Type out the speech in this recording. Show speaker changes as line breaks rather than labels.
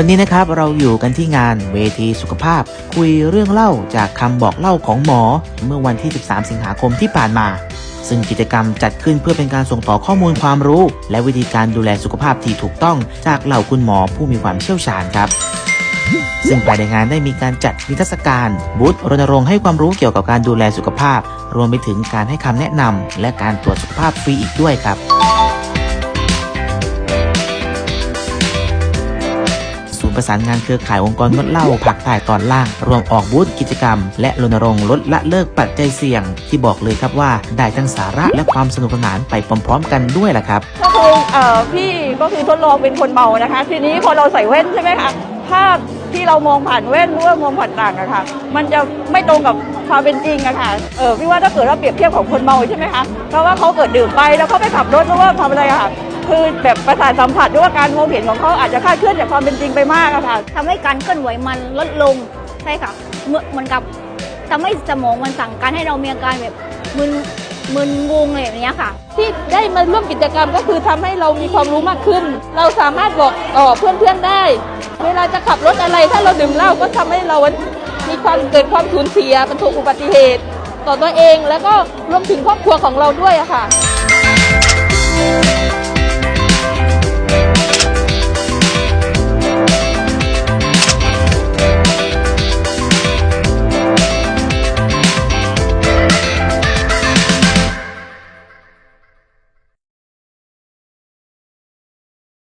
วันนี้นะครับเราอยู่กันที่งานเวทีสุขภาพ คุยเรื่องเล่าจากคำบอกเล่าของหมอ เมื่อวันที่ 13 สิงหาคมที่ผ่านมา ซึ่งกิจกรรมจัดขึ้นเพื่อเป็นการส่งต่อข้อมูลความรู้ และวิธีการดูแลสุขภาพที่ถูกต้องจากเหล่าคุณหมอผู้มีความเชี่ยวชาญครับ ซึ่งภายในงานได้มีการจัดนิทรรศการบูธรณรงค์ให้ความรู้เกี่ยวกับการดูแลสุขภาพ รวมไปถึงการให้คำแนะนำและการตรวจสุขภาพฟรีอีกด้วยครับศูนย์ประสานงานเครือข่ายองค์กรงดเหล้าภาคใต้ตอนล่าง รวมออกบูธกิจกรรม และรณรงค์ลดละเลิกปัจจัยเสี่ยง ที่บอกเลยครับว่าได้ทั้งสาระและความสนุกสนานไปพร้อมๆกันด้วยล่ะครับ
ก็คือเอ่อพี่ก็คือทดลองเป็นคนเมานะคะ ทีนี้พอเราใส่แว่นใช่ไหมคะภาพ ที่เรามองผ่านแว่นหรือว่ามองผ่านต่างอะค่ะ มันจะไม่ตรงกับความเป็นจริงอะค่ะเออพี่ว่าถ้าเกิดว่าเปรียบเทียบของคนเมาใช่ไหมคะเพราะว่าเขาเกิดดื่มไปแล้วเขาไปขับรถหรือว่าทำอะไรอะค่ะคือแบบประสาทสัมผัสหรือว่าการมองเห็นของเขาอาจจะคลาดเคลื่อนจากความเป็นจริงไปมากอะค่ะ
ทำให้การเคลื่อนไหวมันลดลงใช่ค่ะเหมือนกับทำให้สมองมันสั่งการให้เรามีอาการแบบมึน มึนงงอะไรแบบเนี้ยค่ะ
ที่ได้มาร่วมกิจกรรมก็คือทำให้เรามีความรู้มากขึ้น เราสามารถบอกต่อเพื่อนๆได้ เวลาจะขับรถอะไรถ้าเราดื่มเหล้าก็ทำให้เรามีความเกิดความสูญเสียประสบอุบัติเหตุ ต่อตัวเองแล้วก็รวมถึงครอบครัวของเราด้วยอะค่ะ